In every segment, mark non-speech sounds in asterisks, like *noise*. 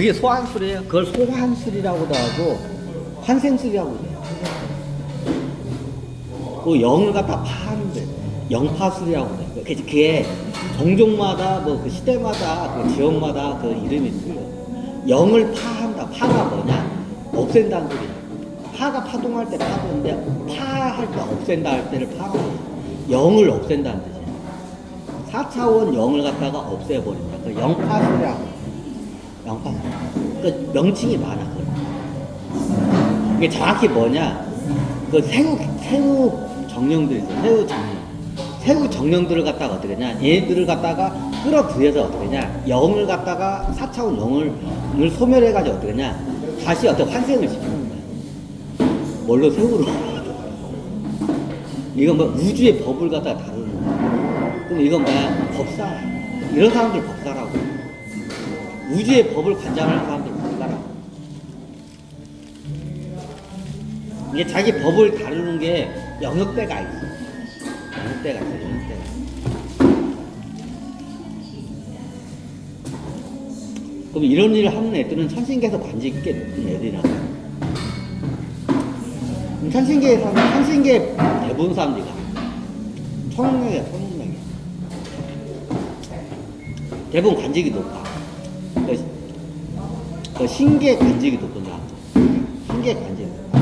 그게 소환술이에요. 그걸 소환술이라고도 하고 환생술이라고 해요. 그 영을 갖다 파는데 영파술이라고 해요. 그- 그게 종족마다 뭐 그 시대마다 그 지역마다 그 이름이 틀려. 영을 파한다. 파가 뭐냐? 없앤다는 소리야. 파가 파동할 때 파도인데 파할 때 없앤다 할 때를 해요. 영을 없앤다는 뜻이야. 4차원 영을 갖다가 없애버린다. 그 영파술이라고. 해요. 영파. 그 명칭이 많아. 그거. 이게 정확히 뭐냐? 그 새우 새우 정령들 있어. 새우 정령. 새우 정령들을 갖다가 어떻게 하냐? 얘들을 갖다가 끌어들여서 어떻게 하냐? 영을 갖다가 4차원 영을 을 소멸해가지고 어떻게 하냐? 다시 어떻게 환생을 시키는 거야. 뭘로 새우로. *laughs* 이건 뭐 우주의 법을 갖다가 다루는 거야. 그럼 이건 뭐야? 법사. 이런 사람들 법사라고. 우주의 법을 관장하는 사람들 법사라고. 이게 자기 법을 다루는 게 영역대가 있어. 영역대가 있어, 영역대가. 그럼 이런 일을 하는 애들은 천신계에서 관직 있게 높은. 그럼 천신계에서, 천신계 대부분 사람들이 가. 천명이야, 천명이야. 대부분 관직이 높아. 그, 그 신계 관직이 높은 사람. 신계 관직이 높아.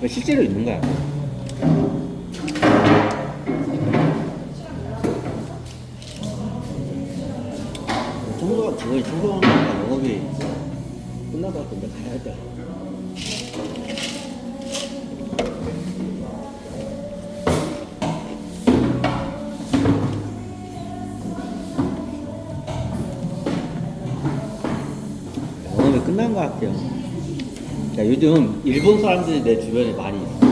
그 실제로 있는 거야. 청소가 저거 청소하는 영업이 끝날 것 같은데 가야 돼. 같아요. 자, 요즘 일본 사람들이 내 주변에 많이 있어.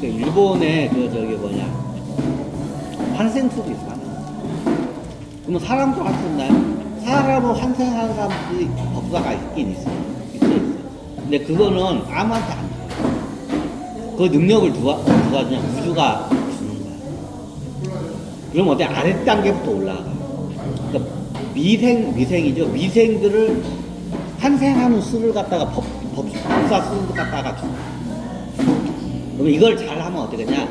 그 일본에 그 저기 뭐냐 환생수도 있어. 그러면 사람도 환생나요? 사람을 환생하는 사람들이 법사가 있긴 있어. 있어 있어. 근데 그거는 아무한테 안 줘. 그 능력을 누가 누가 주냐? 우주가 주는 거야. 그럼 어때 아래 단계부터 올라가. 그러니까 미생 미생이죠. 미생들을 환생하는 수를 갖다가 법, 법, 법사 수를 갖다가 줘. 그럼 이걸 잘 하면 어떻게 되냐?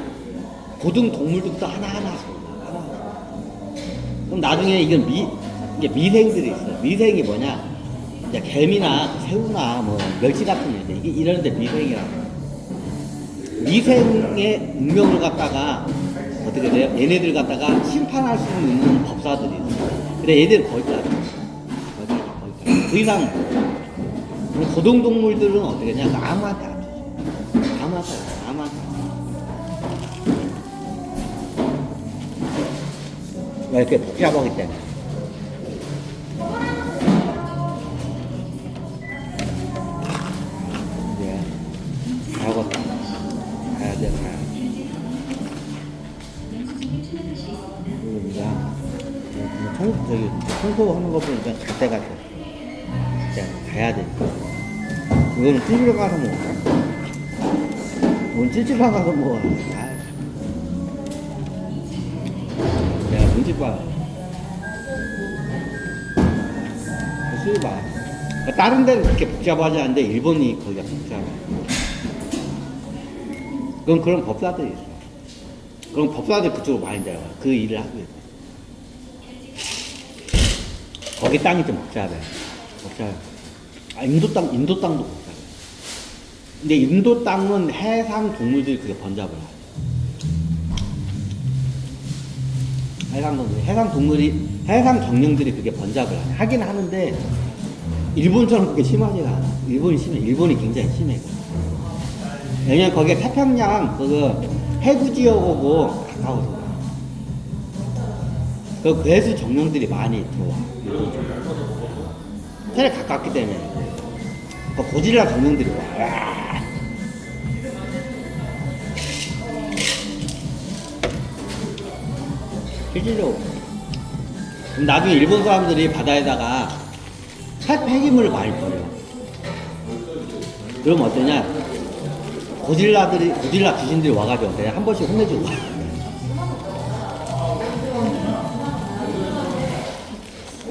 고등 동물들부터 하나하나 줘. 하나. 그럼 나중에 이건 미, 이게 미생들이 있어. 미생이 뭐냐? 이제 개미나 새우나 뭐 멸치 같은 애 이게 이런데 미생이라고. 미생의 운명을 갖다가 어떻게 돼요? 얘네들 갖다가 심판할 수 있는 법사들이 있어. 근데 얘들 거기까 그 이상. 그럼 고등동물들은 어떻게 되냐? 아무한테 안 주지. 아무한테. 아무한테. 왜 이렇게 복잡하기 때문에. 이제 가야겠다. 가야. 그리고 이제 청, 저기 청소하는 거 보니까 갈 때가 돼. 가야 돼. 이거는 찌질러 가서 먹어. 뭔 찌질러 가서 먹어. 아. 내가 눈치 봐. 수봐 다른 데는 그렇게 복잡하지 않은데 일본이 거기가 복잡해. 그건 그런 법사들이 있어. 그런 법사들 그쪽으로 많이 들어가. 그 일을 하고 있어. 거기 땅이 좀 복잡해. 복잡해. 아, 인도 땅, 인도 땅도 복잡해. 근데 인도 땅은 해상 동물들이 그게 번잡을 해. 해상 동물, 해상 동물이, 해상 정령들이 그게 번잡을 하네. 하긴 하는데, 일본처럼 그게 심하지가 않아. 일본이 심해. 일본이 굉장히 심해. 왜냐면 거기에 태평양, 그, 해구 지역하고 가까워서. 그 괴수 정령들이 많이 들어와. 차라리 가깝기 때문에. 그 고질라 정령들이 와. 와. 실질적으로. 그럼 나중에 일본 사람들이 바다에다가 폐- 폐기물을 많이 버려. 그럼 어떠냐? 고질라들이, 고질라 귀신들이 와가지고 그냥 한 번씩 혼내주고. 가.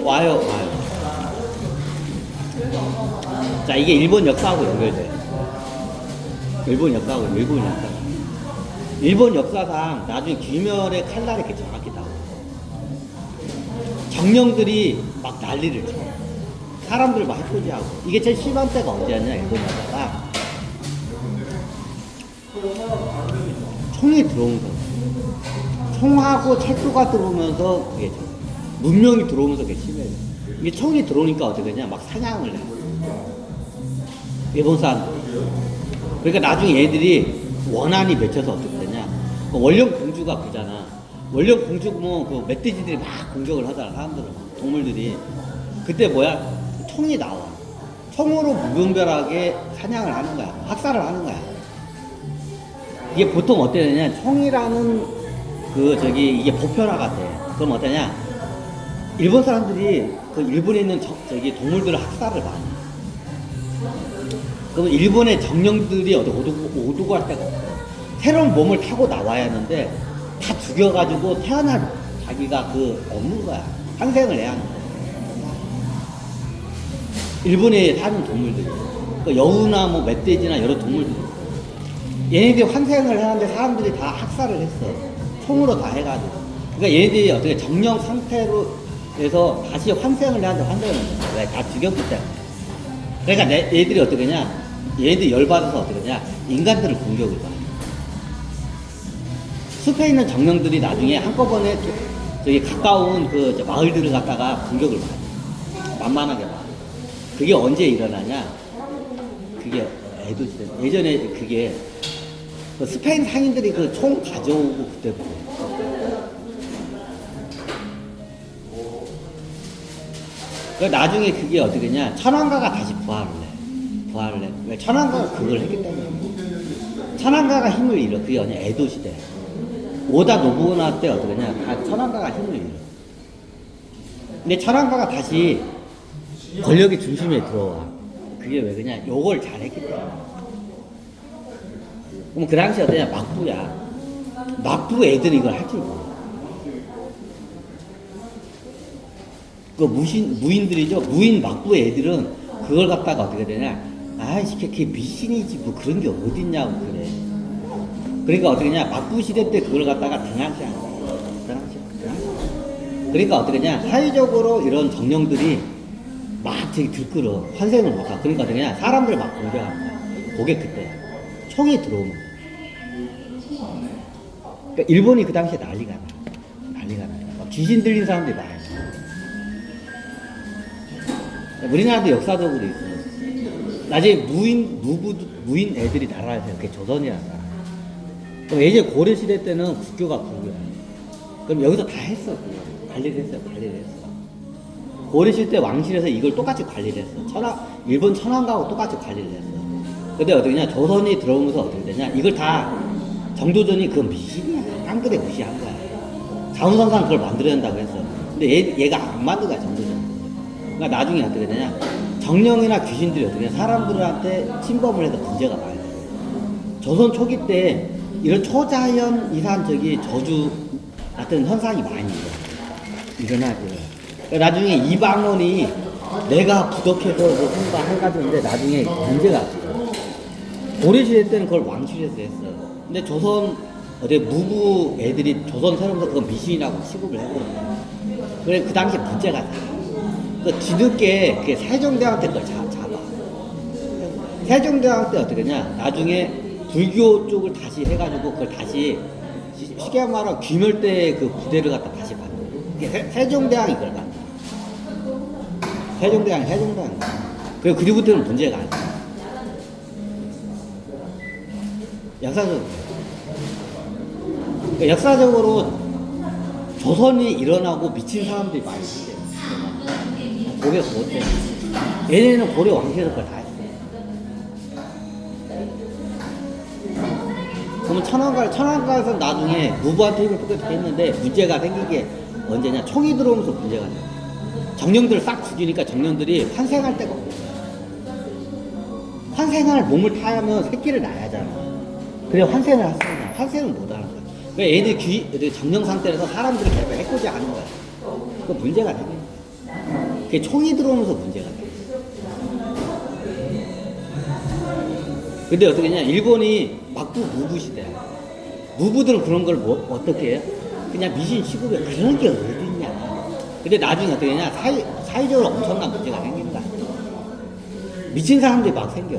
와요, 와요. 자, 이게 일본 역사하고 연결돼. 일본 역사하고 일본 역사. 일본 역사상 나중에 귀멸의 칼날이 이렇게 정확히 나와. 정령들이 막 난리를 쳐. 사람들 막 해코지하고. 이게 제일 심한 때가 언제였냐, 일본 역사가. 총이 들어오면서. 총하고 철도가 들어오면서 그게 좀 문명이 들어오면서 그게 심해져. 이게 총이 들어오니까 어떻게 되냐, 막 사냥을 해. 일본 사람들. 그러니까 나중에 얘들이 원한이 맺혀서 어떻게 되냐. 그 원령 공주가 그잖아. 원령 공주면 그 멧돼지들이 막 공격을 하잖아, 사람들은. 동물들이. 그때 뭐야? 총이 나와. 총으로 무분별하게 사냥을 하는 거야. 학살을 하는 거야. 이게 보통 어떻게 되냐. 총이라는 그 저기 이게 보편화가 돼. 그럼 어떠냐. 일본 사람들이 그 일본에 있는 저, 저기 동물들을 학살을 많이 해. 그러면 일본의 정령들이 어디 오두고, 오두고 할 데가 없어. 새로운 몸을 타고 나와야 하는데 다 죽여가지고 태어날 자기가 그 없는 거야. 환생을 해야 하는 거야. 일본에 사는 동물들이. 그 여우나 뭐 멧돼지나 여러 동물들이. 얘네들이 환생을 하는데 사람들이 다 학살을 했어. 총으로 다 해가지고. 그러니까 얘네들이 어떻게 정령 상태로 해서 다시 환생을 하는데 환생을 하는 거야. 왜 다 죽였기 때문에. 그러니까 내, 얘들이 어떻게 하냐? 얘들 열받아서 어떻게 하냐? 인간들을 공격을 해. 숲에 있는 정령들이 나중에 한꺼번에 저- 저기 가까운 그저 마을들을 갖다가 공격을 해. 만만하게 막. 그게 언제 일어나냐? 그게 시대. 예전에 그게 그 스페인 상인들이 그 총 가져오고 그때부터. 그 나중에 그게 어떻게 냐 천황가가 다시 부활을 해. 부활을 해. 왜 천황가가 그걸 했기 때문에. 천황가가 힘을 잃어. 그게 아니야. 에도 시대. 오다 노부나 때 어떻게 냐다 천황가가 힘을 잃어. 근데 천황가가 다시 권력의 중심에 들어와. 그게 왜 그냥 요걸 잘했기 때문에. 그럼 그 당시 어떠냐 막부야. 막부 애들이 이걸 할 줄 몰라. 그 무신 무인들이죠. 무인 막부 애들은 그걸 갖다가 어떻게 되냐? 아이씨, 그게 미신이지 뭐 그런 게 어딨냐고 그래. 그러니까 어떻게 냐 막부 시대 때 그걸 갖다가 등한시한 거야. 등한시, 등한시. 그러니까 어떻게 냐 사회적으로 이런 정령들이 막 되게 들끓어 환생을 못하고 그러니까 어떻게 냐 사람들을 막 공격하는 거야. 그게 그때 총이 들어오면. 그러니까 일본이 그 당시에 난리가 나. 난리가 나. 막 귀신 들린 사람들이 많아. 우리나라도 역사적으로 있어. 나중에 무인, 무부, 무인 애들이 나라를 세워. 그게 조선이란 나라. 그럼 예전 고려 시대 때는 국교가 국교야. 그럼 여기서 다 했어. 그거. 관리를 했어요. 관리를 했어. 고려 시대 때 왕실에서 이걸 똑같이 관리를 했어. 천황, 일본 천황가하고 똑같이 관리를 했어. 근데 어떻게 냐 조선이 들어오면서 어떻게 되냐. 이걸 다 정도전이 그건 미신이야. 깡그레 무시한 거야. 자원선상 그걸 만들어야 된다고 했어. 근데 얘, 얘가 안 만든 거야, 정도전. 그러니까 나중에 어떻게 되냐. 정령이나 귀신들이 어떻게. 사람들한테 침범을 해서 문제가 많이 돼. 조선 초기 때 이런 초자연 이산 저기 저주 같은 현상이 많이 일어나. 일어나죠. 그러니까 나중에 이방원이 내가 부덕해서 뭐 한가 해가지고 근데 나중에 문제가. 고려시대 때는 그걸 왕실에서 했어. 근데 조선 어디 무부 애들이 조선 사람들 그건 미신이라고 취급을 해버렸어. 그래 그 당시에 문제가 돼. 그 뒤늦게 그 세종대왕 때 그걸 잡, 잡아. 세종대왕 때 어떻게 냐 나중에 불교 쪽을 다시 해가지고 그걸 다시 시- 쉽게 말하면 귀멸 때 그 부대를 갖다 다시 받는 게 세- 세종대왕이 그걸 갖다. 세종대왕이 세종대왕. 그리고 그리고부터는 문제가 안 돼. 역사적으로. 그러니까 역사적으로 조선이 일어나고 미친 사람들이 많이 있어요. 고려 그것 때문에. 얘네는 고려 왕실에서 그걸 다 했어. 그러면 천황가, 천황가에서 나중에 무부한테 힘을 뽑게 했는데 문제가 생긴 게 언제냐? 총이 들어오면서 문제가 돼. 정령들을 싹 죽이니까 정령들이 환생할 없는 거야. 환생할 몸을 타야면 새끼를 낳아야 하잖아. 그래 환생을 없어. 환생을 못 하는 거야. 그러니까 얘들 귀, 정령 상태에서 사람들을 계속 해코지 하는 거야. 그 문제가 되는 거야. 그게 총이 들어오면서 문제가 돼. 근데 어떻게 냐 일본이 막부 무부 시대야. 무부들은 그런 걸 뭐, 어떻게 해요? 그냥 미신 취급에 그런 게 어딨냐. 근데 나중에 어떻게 냐 사회, 사회적으로 엄청난 문제가 거야. 미친 사람들이 막 생겨.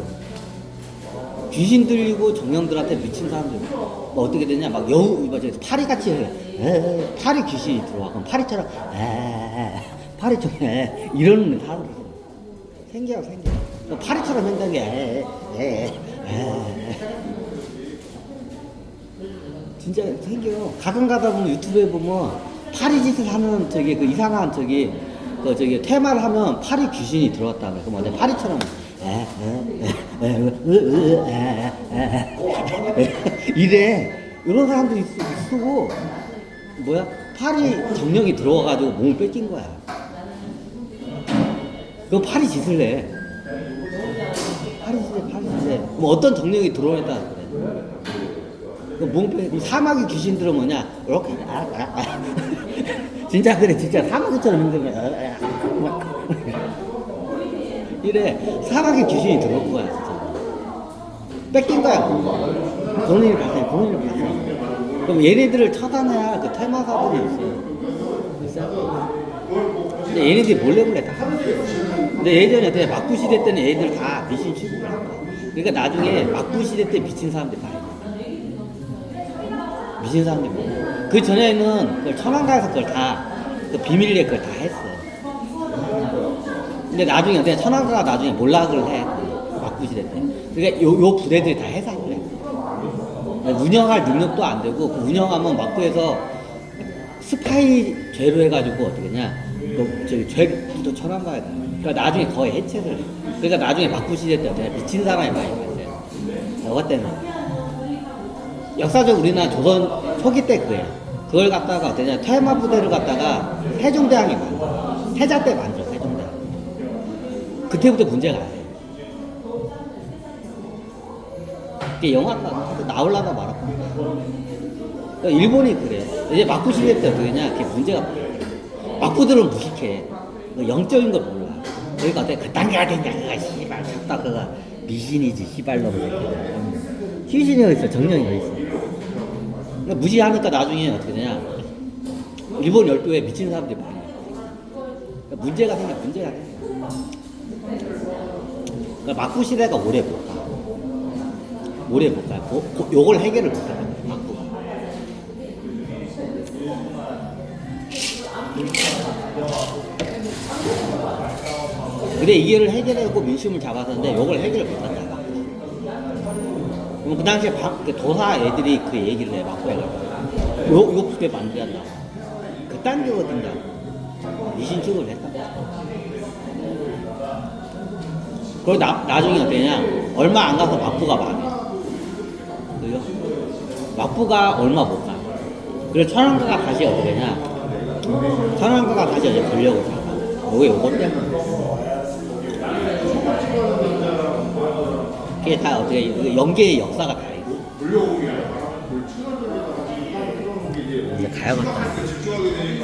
귀신 들리고 정령들한테 미친 사람들 뭐 어떻게 되냐 막 여우 뭐 파리같이 해. 에, 파리 귀신이 들어와 그럼 파리처럼 에, 파리 좀 해. 이러는 사람들 생겨 생겨 뭐 파리처럼 에, 에. 진짜 생겨 가끔 가다 보면 유튜브에 보면 파리 짓을 하는 저기 그 이상한 저기 그 저기 테마를 하면 파리 귀신이 들어왔다 그래 그럼 어때 파리처럼. 에, 에, 에. 이래. 이런 사람도 있, 쓰고 뭐야? 파리 정령이 들어와가지고 몸을 뺏긴 거야 그 파리 짓을 해 파리 짓에 파리 짓에 뭐 어떤 정령이 들어오냐에 따라 그래. 그그 사마귀 귀신들은 뭐냐? 이렇게 아, 아, 아. *laughs* 진짜 그래 진짜. 사마귀처럼 힘든 거야 아, 아, 막. 이래. 사마귀 귀신이 들어온 거야 진짜. 뺏긴 거야 본인이 봤어 본인이 봤어 그럼 얘네들을 처단해야 그 테마사들이 있어 근데 얘네들이 몰래 몰래 다 하는 거야. 근데 예전에 그때 막부 시대 때는 얘들 다 미신 취급을 한 거야 그러니까 나중에 막부 시대 때 미친 사람들이 많이 미친 사람들이 많아. 그 전에는 그걸 천안가에서 그걸 다, 그 비밀리에 그걸 다 했어. 근데 나중에 어때 천안가가 나중에 몰락을 해. 막부시대 때. 그러니까 요, 요 부대들이 다 해산을 해. 운영할 능력도 안 되고, 그 운영하면 막부에서 스파이 죄로 해가지고 어떻게 냐 그, 저기 죄도 천안 가야 돼. 그러니까 나중에 거의 해체를 해. 그러니까 나중에 때 어때 미친 사람이 많이 발생해. 저것 때문에. 역사적 우리나라 조선 초기 때 그래. 그걸 갖다가 어떠냐 테마 부대를 갖다가 세종대왕이 만들어. 태자 때 만들어 세종대왕. 그때부터 문제가 안 돼. 이게 영화가 나올라다 말았거든. 그러니까 일본이 그래. 이제 때 어떻게 냐 그게 문제가 많아. 막부들은 무식해. 그 영적인 걸 몰라. 그러니까 어때 그딴 게 어딨냐 그가 씨발. 잡다 그가 미신이지 씨발놈. 귀신이 어딨어? 정령이 어딨어? 그러니까 무시하니까 나중에 어떻게 되냐? 일본 열도에 미친 사람들이 많이 그러니까 문제가 생겨 문제가 생겨. 그러니까 막부 시대가 오래 못 가. 오래 못가. 고, 고, 요걸 해결을 못 해 막부가 근데 이게를 해결하고 민심을 잡았었는데 요걸 해결을 못한다 그럼 그 당시에 박, 그 도사 애들이 그 얘기를 해요 부대 만들한다 그딴 게 어딘가. 미신 취급을 했다. 그리고 나, 나중에 어떠냐. 얼마 안 가서 막부가 망해 그죠? 막부가 얼마 못 가. 그래서 천황가가 다시 어떻게 냐. 천황가가 다시 어제 권력을 잡아 요게 때 이게 다 어떻게 연계의 역사가 다 있고. 물려오기야. 가야겠다. 집중하게 되니까.